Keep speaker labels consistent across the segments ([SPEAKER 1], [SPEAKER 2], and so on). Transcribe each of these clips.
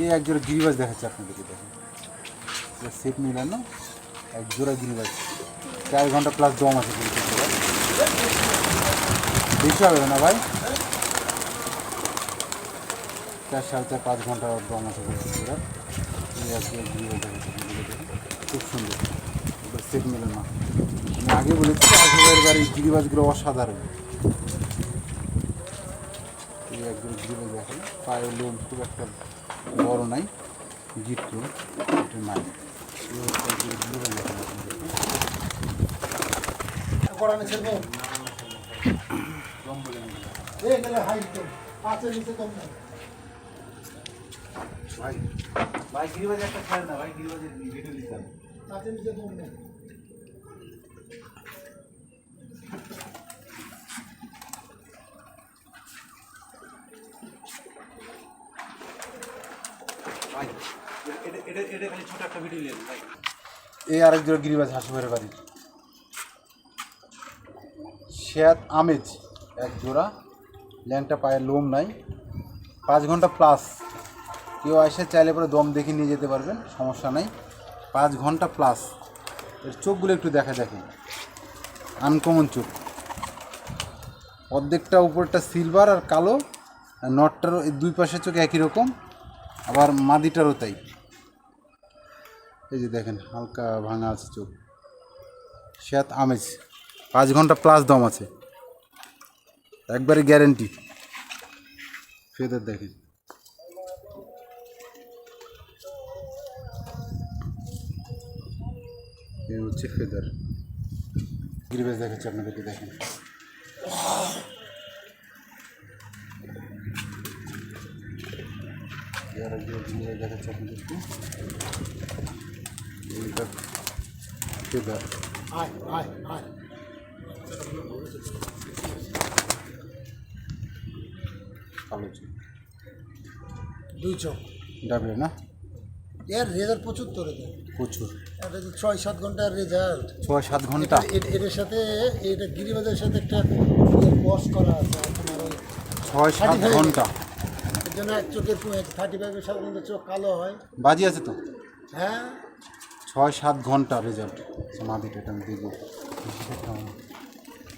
[SPEAKER 1] এই এক জোড়া গিরিবাজ দেখাচ্ছে আপনাদেরকে, দেখেন। সেট মিলান এক জোড়া গিরিবাজ। চার ঘণ্টা প্লাস দম আছে বেশি হবে না ভাই? চার সাড়ে চার, পাঁচ ঘণ্টা দম আছে দেখেন। খুব সুন্দর। সেট মিলে না। আমি আগে বলেছি আসলের বাড়ির গিরিবাজগুলো অসাধারণ। এই একদম গিরিবাজ দেখেন পায়ের লোম, খুব একটা বড় নাই গিট লোম এটা নাই এই হচ্ছে একদম গিরিবাজ দেখেন আপনাদেরকে।
[SPEAKER 2] করানো ছেড়ে এই গেলে হাইট তো পাঁচের নিচে কম না
[SPEAKER 1] ভাই ভাই গিরিবাজ একটা ছাড় না ভাই গিরিবাজের ভিডিও দিতে হবে
[SPEAKER 2] পাঁচের নিচে কম না
[SPEAKER 1] এটা এটা খালি এই আরেক জোড়া গিরিবাজ হাসুমের বাড়ি। শ্যাত আমেজ, এক জোড়া। ল্যাংটা পায়ের লোম নাই। পাঁচ ঘণ্টা প্লাস কেউ এসে চাইলে পরে দম দেখে নিয়ে যেতে পারবেন, সমস্যা নাই। পাঁচ ঘণ্টা প্লাস এর চোখগুলো একটু দেখা দেখেন। আনকমন চোখ। অর্ধেকটা উপরটা সিলভার আর কালো নটটারও দুই পাশের চোখ একই রকম, আবার মাদিটারও তাই। এই যে দেখেন, হালকা ভাঙা আছে চোখ। শ্যাত আমেজ। পাঁচ ঘণ্টা প্লাস দম আছে। একবারে গ্যারেন্টি ফেদার দেখেন। এই হচ্ছে ফেদার। গিরিবেজ দেখাচ্ছি আপনাদেরকে, দেখেন। দেখাচ্ছি আপনাদেরকে।
[SPEAKER 2] আয় আয় আয় দুই চোখ।
[SPEAKER 1] ডাবলে না?
[SPEAKER 2] এর রেজাল্ট প্রচুর তো রেজাল্ট
[SPEAKER 1] প্রচুর।
[SPEAKER 2] ছয় সাত ঘণ্টার রেজাল্ট।
[SPEAKER 1] ছয় সাত ঘণ্টা?
[SPEAKER 2] এটার সাথে এটা গিরিবাজের সাথে একটা বস করা আছে আপনার ওই
[SPEAKER 1] ছয় সাত ঘণ্টা।
[SPEAKER 2] এর জন্য এক চোখের থার্টি ফাইভের ঘণ্টা চোখ কালো হয়।
[SPEAKER 1] বাজি আছে তো?
[SPEAKER 2] হ্যাঁ।
[SPEAKER 1] ছয় সাত ঘণ্টা রেজাল্ট মাদিটা এটা আমি দেখব।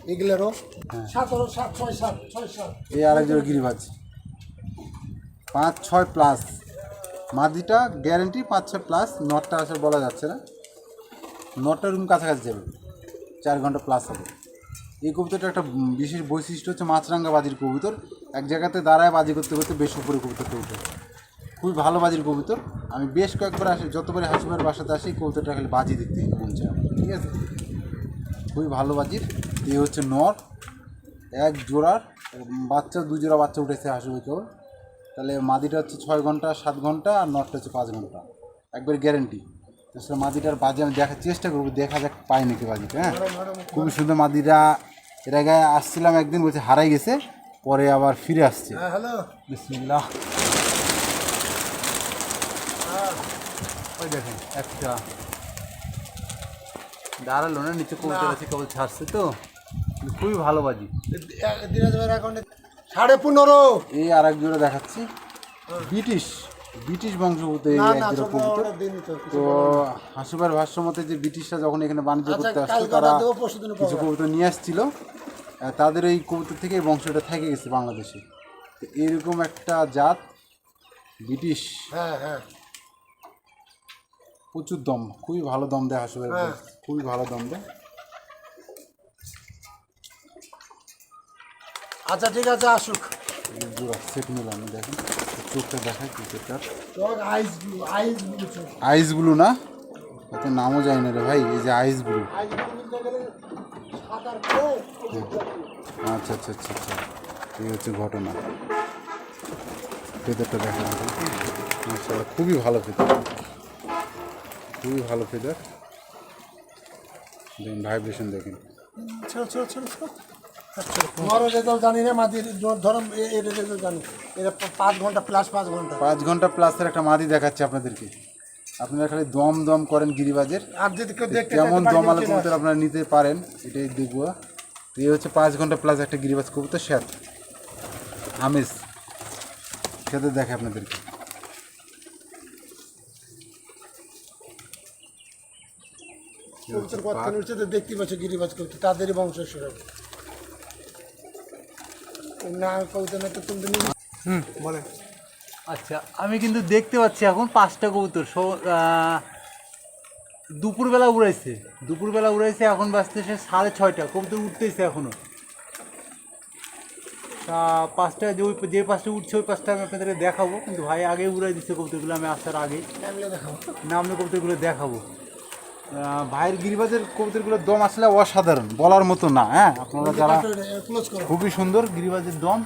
[SPEAKER 2] এগুলোরও
[SPEAKER 1] হ্যাঁ।
[SPEAKER 2] সাতেরো সাত ছয় সাত ছয় সাত।
[SPEAKER 1] এই আরেকজন গিরিবাজ। পাঁচ ছয় প্লাস মাদিটা গ্যারেন্টি পাঁচ ছয় প্লাস নটটা আসলে বলা যাচ্ছে না। নটটা রুম কাছাকাছি যাবে। চার ঘণ্টা প্লাস হবে। এই কবুতরটা একটা বিশেষ বৈশিষ্ট্য হচ্ছে মাছরাঙ্গা বাজির কবুতর। এক জায়গাতে দাঁড়ায় বাজি করতে করতে বেশ উপরে কবুতরটা উঠে। খুবই ভালো বাজির কবুতর। আমি বেশ কয়েকবার আসি যতবারই হাসিবার বাসাতে আসি কবুতরটা খালি বাজি দেখতে মন চায় আমার। ঠিক আছে? খুবই ভালো বাজির এই হচ্ছে নর। এক জোড়ার বাচ্চা দু জোড়া বাচ্চা উঠেছে হাসুবে কেবল তাহলে মাদিটা হচ্ছে ছয় ঘণ্টা সাত ঘণ্টা আর নটটা হচ্ছে পাঁচ ঘণ্টা। একবার গ্যারেন্টি তো সে মাদিটার বাজি আমি দেখার চেষ্টা করব দেখা যাক পাই নাকি বাজিটা হ্যাঁ? খুবই সুন্দর মাদিটা। এর আগে আসছিলাম একদিন বলছে হারাই গেছে পরে আবার ফিরে আসছে।
[SPEAKER 2] হ্যাঁ হ্যালো
[SPEAKER 1] বিসমিল্লাহ। ওই দেখেন একটা দাঁড়াল না নিচে কবুতর আছে কেবল ছাড়ছে তো। খুবই ভালো বাজি।
[SPEAKER 2] অ্যাকাউন্টে সাড়ে পনেরো।
[SPEAKER 1] এই আর এক জোড়া দেখাচ্ছি। ব্রিটিশ ব্রিটিশ বংশভূত এই কবুতর।
[SPEAKER 2] তো
[SPEAKER 1] হাসুবার ভাষ্য মতে যে ব্রিটিশরা যখন এখানে বাণিজ্য
[SPEAKER 2] আচ্ছা
[SPEAKER 1] করতে আসতো তারা কিছু কবুতর নিয়ে আসছিল। তাদের এই কবুতর থেকে বংশটা থেকে গেছে বাংলাদেশে। এরকম একটা জাত ব্রিটিশ
[SPEAKER 2] হ্যাঁ হ্যাঁ।
[SPEAKER 1] প্রচুর দম খুবই ভালো দম দেয় হাসুবের
[SPEAKER 2] হ্যাঁ।
[SPEAKER 1] খুবই ভালো দম দেয়।
[SPEAKER 2] আচ্ছা ঠিক আছে আসুক।
[SPEAKER 1] এই জোড়া সেট নিলাম দেখেন চোখটা দেখায় ক্রিকেটটার।
[SPEAKER 2] আইস ব্লু
[SPEAKER 1] না? এত নামও যায় না রে ভাই এই যে আইস ব্লু আচ্ছা আচ্ছা আচ্ছা আচ্ছা। এই হচ্ছে ঘটনা। ফেদারটা দেখা মাসাল্লাহ খুবই ভালো ফেদার খুবই ভালো ফেদার দেখুন ভাইব্রেশন দেখেন।
[SPEAKER 2] ছেড়ো ছেড়ো ছেড়ো ছেড়ো তোমারও রেজাল্ট জানি না মাটির ধরো এর রেজাল্ট জানি। এটা পাঁচ ঘণ্টা প্লাস পাঁচ ঘণ্টা।
[SPEAKER 1] পাঁচ ঘণ্টা প্লাসের একটা মাদি দেখাচ্ছে আপনাদেরকে। আপনারা খালি দম দম করেন গিরিবাজের।
[SPEAKER 2] আর যদি কেউ দেখতে
[SPEAKER 1] কেমন দম আলো কবুতর আপনারা নিতে পারেন এটাই দেখব। এই হচ্ছে পাঁচ ঘণ্টা প্লাস একটা গিরিবাজ কবুতর স্যাত আমেজ খেতে দেখে আপনাদেরকে।
[SPEAKER 2] কবুতর কথা উঠছে তো দেখতে পাচ্ছ গিরিবাজ কবুতর তাদেরই বংশ শুরু না কবুতর না তো তুমি
[SPEAKER 1] হুম বলে আচ্ছা আমি কিন্তু দেখতে পাচ্ছি এখন পাঁচটা কবুতর। দুপুরবেলা উড়াইছে। দুপুরবেলা উড়াইছে এখন বাজতেছে সাড়ে ছয়টা। কবুতর উঠতেছে এখনও। তা পাঁচটা যে ওই যে পাঁচটা উঠছে ওই পাঁচটা আমি আপনাদেরকে দেখাবো। কিন্তু ভাই আগে উড়াই দিচ্ছে কবুতরগুলো আমি আসার আগে।
[SPEAKER 2] ক্যামেরা দেখাও
[SPEAKER 1] নামলে কবুতরগুলো দেখাবো।
[SPEAKER 3] ভাইয়ের গিরিবাজের কবুতরগুলোর দম আসলে অসাধারণ বলার মতো না হ্যাঁ? আপনারা যারা খুবই সুন্দর গিরিবাজের দম।